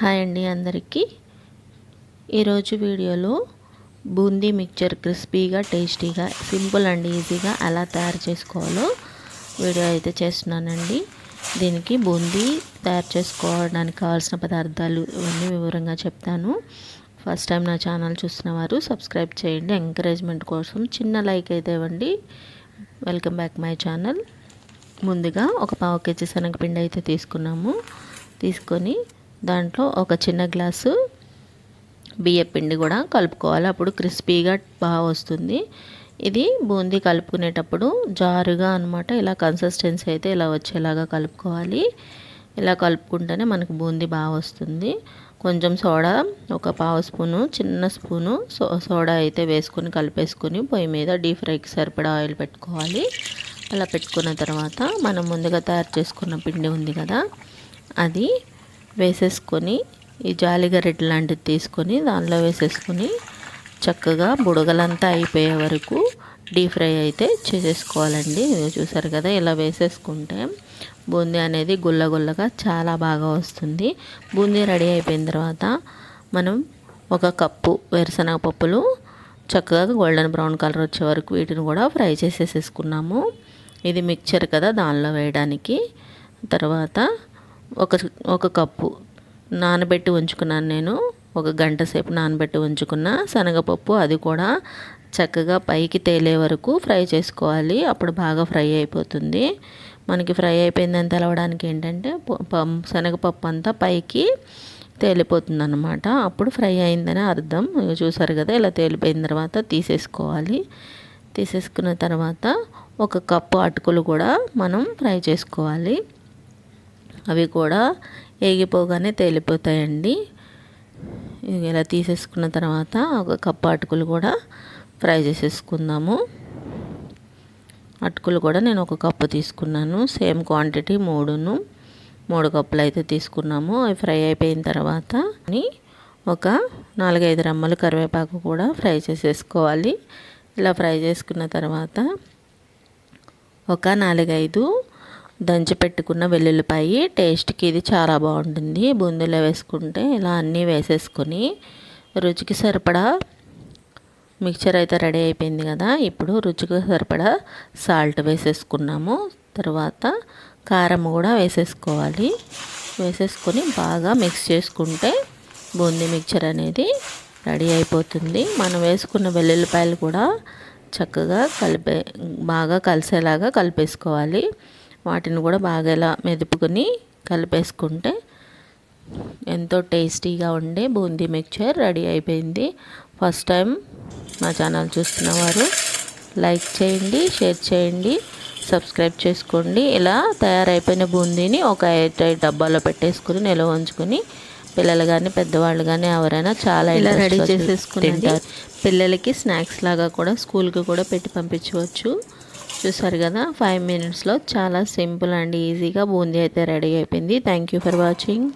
Hi అండి అందరికీ. ఈరోజు వీడియోలో బూందీ మిక్చర్ క్రిస్పీగా టేస్టీగా సింపుల్ అండ్ ఈజీగా ఎలా తయారు చేసుకోవాలో వీడియో అయితే చేస్తున్నానండి. దీనికి బూందీ తయారు చేసుకోవడానికి కావాల్సిన పదార్థాలు ఇవన్నీ వివరంగా చెప్తాను. ఫస్ట్ టైం నా ఛానల్ చూసిన వారు సబ్స్క్రైబ్ చేయండి. ఎంకరేజ్మెంట్ కోసం చిన్న లైక్ అయితే ఇవ్వండి. Welcome back my channel. ముందుగా ఒక పావు కేజీ శనగపిండి అయితే తీసుకున్నాము. తీసుకొని దాంట్లో ఒక చిన్న గ్లాసు బియ్య పిండి కూడా కలుపుకోవాలి. అప్పుడు క్రిస్పీగా బాగా వస్తుంది. ఇది బూందీ కలుపుకునేటప్పుడు జారుగా అనమాట ఇలా కన్సిస్టెన్సీ అయితే ఇలా వచ్చేలాగా కలుపుకోవాలి. ఇలా కలుపుకుంటేనే మనకు బూందీ బాగా వస్తుంది. కొంచెం సోడా ఒక పావు స్పూను చిన్న స్పూను సో సోడా అయితే వేసుకొని కలిపేసుకొని పొయ్యి మీద డీప్ ఫ్రైకి సరిపడా ఆయిల్ పెట్టుకోవాలి. అలా పెట్టుకున్న తర్వాత మనం ముందుగా తయారు చేసుకున్న పిండి ఉంది కదా అది వేసేసుకొని ఈ జాలిగరెడ్డి లాంటిది తీసుకొని దానిలో వేసేసుకొని చక్కగా బుడగలంతా అయిపోయే వరకు డీప్ ఫ్రై అయితే చేసేసుకోవాలండి. చూసారు కదా ఇలా వేసేసుకుంటే బూందీ అనేది గుల్ల గుల్లగా చాలా బాగా వస్తుంది. బూందీ రెడీ అయిపోయిన తర్వాత మనం ఒక కప్పు వేరుశనగ పప్పులు చక్కగా గోల్డెన్ బ్రౌన్ కలర్ వచ్చే వరకు వీటిని కూడా ఫ్రై చేసేసేసుకున్నాము. ఇది మిక్చర్ కదా దానిలో వేయడానికి. తర్వాత ఒక ఒక కప్పు నానబెట్టి ఉంచుకున్నాను నేను. ఒక గంట సేపు నానబెట్టి ఉంచుకున్న శనగపప్పు అది కూడా చక్కగా పైకి తేలే వరకు ఫ్రై చేసుకోవాలి. అప్పుడు బాగా ఫ్రై అయిపోతుంది. మనకి ఫ్రై అయిపోయిందని తెలవడానికి ఏంటంటే శనగపప్పు అంతా పైకి తేలిపోతుంది అనమాట అప్పుడు ఫ్రై అయిందని అర్థం. చూసారు కదా ఇలా తేలిపోయిన తర్వాత తీసేసుకోవాలి. తీసేసుకున్న తర్వాత ఒక కప్పు అటుకులు కూడా మనం ఫ్రై చేసుకోవాలి. అవి కూడా ఏగిపోగానే తేలిపోతాయండి. ఇలా తీసేసుకున్న తర్వాత ఒక కప్పు అటుకులు కూడా ఫ్రై చేసేసుకుందాము. అటుకులు కూడా నేను ఒక కప్పు తీసుకున్నాను. సేమ్ క్వాంటిటీ మూడును. మూడు కప్పులు అయితే తీసుకున్నాము. అవి ఫ్రై అయిపోయిన తర్వాత ఒక నాలుగైదు రమ్మలు కరివేపాకు కూడా ఫ్రై చేసేసుకోవాలి. ఇలా ఫ్రై చేసుకున్న తర్వాత ఒక నాలుగైదు దంచి పెట్టుకున్న వెల్లుల్లిపాయి టేస్ట్కి ఇది చాలా బాగుంటుంది. బూందీలో వేసుకుంటే ఇలా అన్నీ వేసేసుకొని రుచికి సరిపడా మిక్చర్ అయితే రెడీ అయిపోయింది కదా. ఇప్పుడు రుచికి సరిపడా సాల్ట్ వేసేసుకున్నాము. తర్వాత కారం కూడా వేసేసుకోవాలి. వేసేసుకొని బాగా మిక్స్ చేసుకుంటే బూందీ మిక్చర్ అనేది రెడీ అయిపోతుంది. మనం వేసుకున్న వెల్లుల్లిపాయలు కూడా చక్కగా కలిపే బాగా కలిసేలాగా కలిపేసుకోవాలి. వాటిని కూడా బాగా ఇలా మెదుపుకొని కలిపేసుకుంటే ఎంతో టేస్టీగా ఉండే బూందీ మిక్చర్ రెడీ అయిపోయింది. ఫస్ట్ టైం మా ఛానల్ చూస్తున్నవారు లైక్ చేయండి షేర్ చేయండి సబ్స్క్రైబ్ చేసుకోండి. ఇలా తయారైపోయిన బూందీని ఒక ఎయిట్ ఎయిట్ డబ్బాలో పెట్టేసుకుని నిల్వ ఉంచుకొని పిల్లలు కానీ పెద్దవాళ్ళు కానీ ఎవరైనా చాలా ఇలా రెడీ చేసేసుకుని పిల్లలకి స్నాక్స్ లాగా కూడా స్కూల్కి కూడా పెట్టి పంపించవచ్చు. చూసారు కదా? ఫైవ్ మినిట్స్లో చాలా సింపుల్ అండ్ ఈజీగా బూందీ అయితే రెడీ అయిపోయింది. Thank you for watching